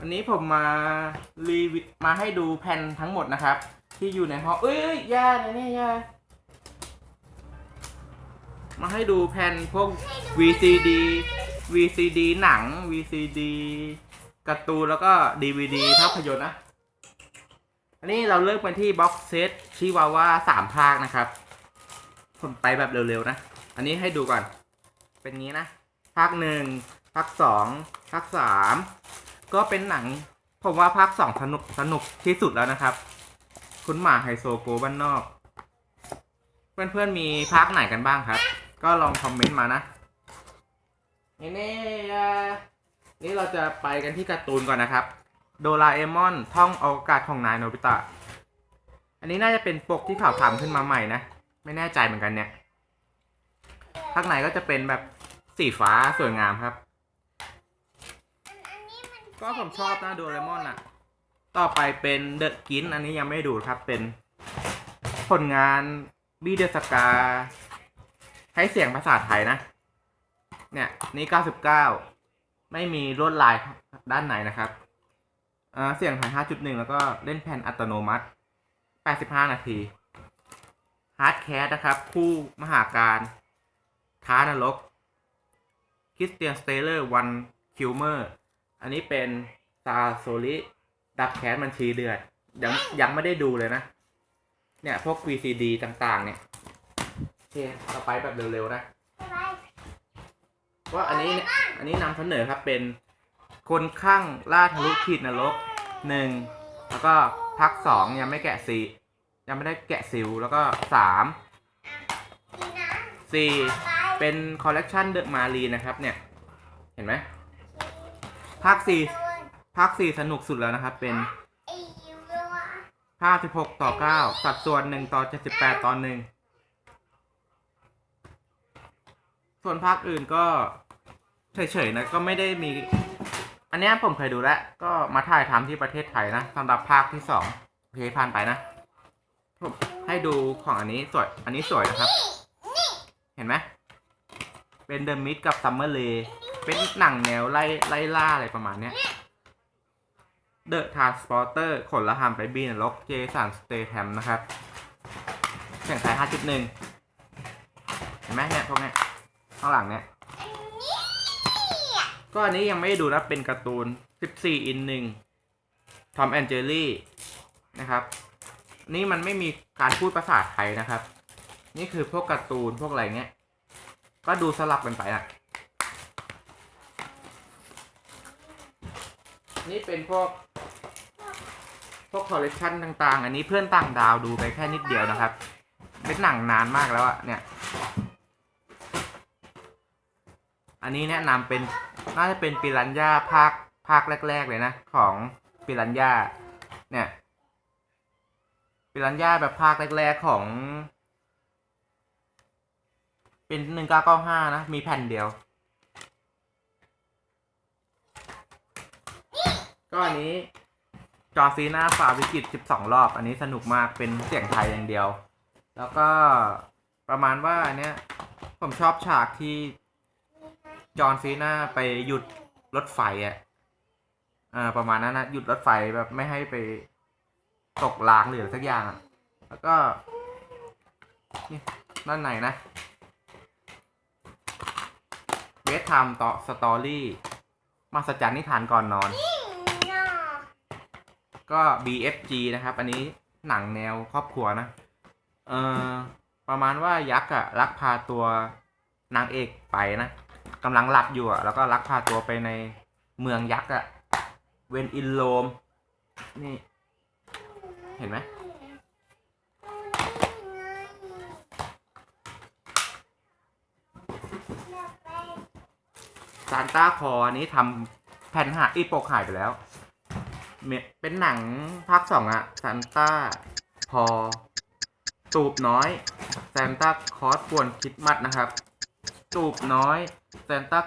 วันนี้ผมมารีวิวมาให้ดูแผ่นทั้งหมดนะครับ ที่อยู่ในห้องเอ้ยยอยาเลยนี่ยอยามาให้ดูแผ่นพวก VCD VCD หนัง VCD การ์ตูนแล้วก็ DVD ภาพยนตร์นะ อันนี้เราเริ่มกันที่บ็อกเซตชิวาว่าสามภาคนะครับ ผมไปแบบเร็วๆนะ อันนี้ให้ดูก่อน เป็นงี้นะ ภาคหนึ่งภาคสองภาคสาม ก็เป็นหนังผมว่าภาคสองสนุกสนุกที่สุดแล้วนะครับ คุณหมาไฮโซโกบ้านนอก เพื่อนๆมีภาคไหนกันบ้างครับ ก็ลองคอมเมนต์มานะนี่นี่นี่เราจะไปกันที่การ์ตูนก่อนนะครับ โดราเอมอนท่องอวกาศของนายโนบิตะ อันนี้น่าจะเป็นปกที่เขาทำขึ้นมาใหม่นะ ไม่แน่ใจเหมือนกันเนี่ย ภาคไหนก็จะเป็นแบบสีฟ้าสวยงามครับ ก็ผมชอบนะโดเรมอนอะต่อไปเป็นเดอะกินอันนี้ยังไม่ดูครับเป็น ผลงานบีเดสกาให้เสียงภาษาไทยนะ เนี่ย นี่99ไม่มีลวดลายด้านไหนนะครับเสียงถ่าย5.1แล้วก็เล่นแผ่นอัตโนมัติ85นาทีฮาร์ดแคสนะครับ คู่มหาการท้านรกคริสเตียนสเตเลอร์วันคิวเมอร์ อันนี้เป็นซาโซลิดับแคสบัญชีเดือด ยังยังไม่ได้ดูเลยนะ เนี่ยพวก VCD ต่างๆ เนี่ยโอเคเราไปแบบเร็วๆนะว่าอันนี้อันนี้นำเสนอครับเป็นคนข้างล่าทะลุขีดนรกหนึ่งแล้วก็ภาคสองยังไม่แกะซียังไม่ได้แกะซิลแล้วก็สามสี่เป็นคอลเลกชันเดอะมารีนะครับเนี่ย เห็นไหม ภาคสี่ภาคสี่สนุกสุดแล้วนะครับ เป็นภาสิบหกต่อเก้าสัดส่วนหนึ่งต่อเจ็ดสิบแปดต่อหนึ่งส่วนภาคอื่นก็เฉยๆนะก็ไม่ได้มี อันนี้ผมเคยดูแล้ว ก็มาถ่ายทำที่ประเทศไทยนะสำหรับภาคที่สองโอเคผ่านไปนะผมให้ดูของอันนี้สวย อันนี้สวยนะครับ เห็นไหมเป็นเดอะมิดกับซัมเมอร์เล เป็นหนังแนวไล่ไล่ล่าอะไรประมาณเนี้ยเดอะทาร์สปอร์เตอร์ขนละหามไปบีนรกเจสันสเตแฮมนะครับแข่งไทย5.1 เห็นไหมเนี่ยพวกเนี้ยข้างหลังเนี่ยก็อันนี้ยังไม่ได้ดูนะ เป็นการ์ตูน 14 อินหนึ่งทอมแอนเจอรี่นะครับ นี่มันไม่มีการพูดภาษาไทยนะครับ นี่คือพวกการ์ตูนพวกอะไรเงี้ย ก็ดูสลับกันไปอะ นี่เป็นพวก พวกคอลเลกชันต่างๆ อันนี้เพื่อนต่างดาวดูไปแค่นิดเดียวนะครับ เป็นหนังนานมากแล้วอะเนี่ย อันนี้แนะนำเป็นน่าจะเป็นปิรันย่าภาคภาคแรก ๆ เลยนะ ของปิรันย่าเนี่ยปิรันย่าแบบภาคแรกๆของ เป็นหนึ่งเก้าเก้าห้านะ มีแผ่นเดียว ก็อันนี้จอซีน้าฝ่าวิกฤต 12 รอบ อันนี้สนุกมากเป็นเสียงไทยอย่างเดียว แล้วก็ประมาณว่าอันเนี้ยผมชอบฉากที่จอห์นซีนาไปหยุดรถไฟอะอ่าประมาณนั้นนะหยุดรถไฟแบบไม่ให้ไปตกรางหรือสักอย่างอะแล้วก็นี่ด้านในนะเวทไทม์ต่อสตอรี่มาสจันนิทานก่อนนอน ก็ BFG นะครับ อันนี้หนังแนวครอบครัวนะ เอ่อ ประมาณว่ายักษ์อะลักพาตัวนางเอกไปนะกำลังหลับอยู่อะแล้วก็ลักพาตัวไปในเมืองยักษ์อะเวนอินโลม นี่ เห็นไหมซานต้าคออันนี้ทำแผ่นหาอีปกหายไปแล้ว เมเป็นหนังภาคสองอะซานต้าพอตูบน้อยซานต้าคอสป่วนคริดมัดนะครับ ตูบน้อยซานต้า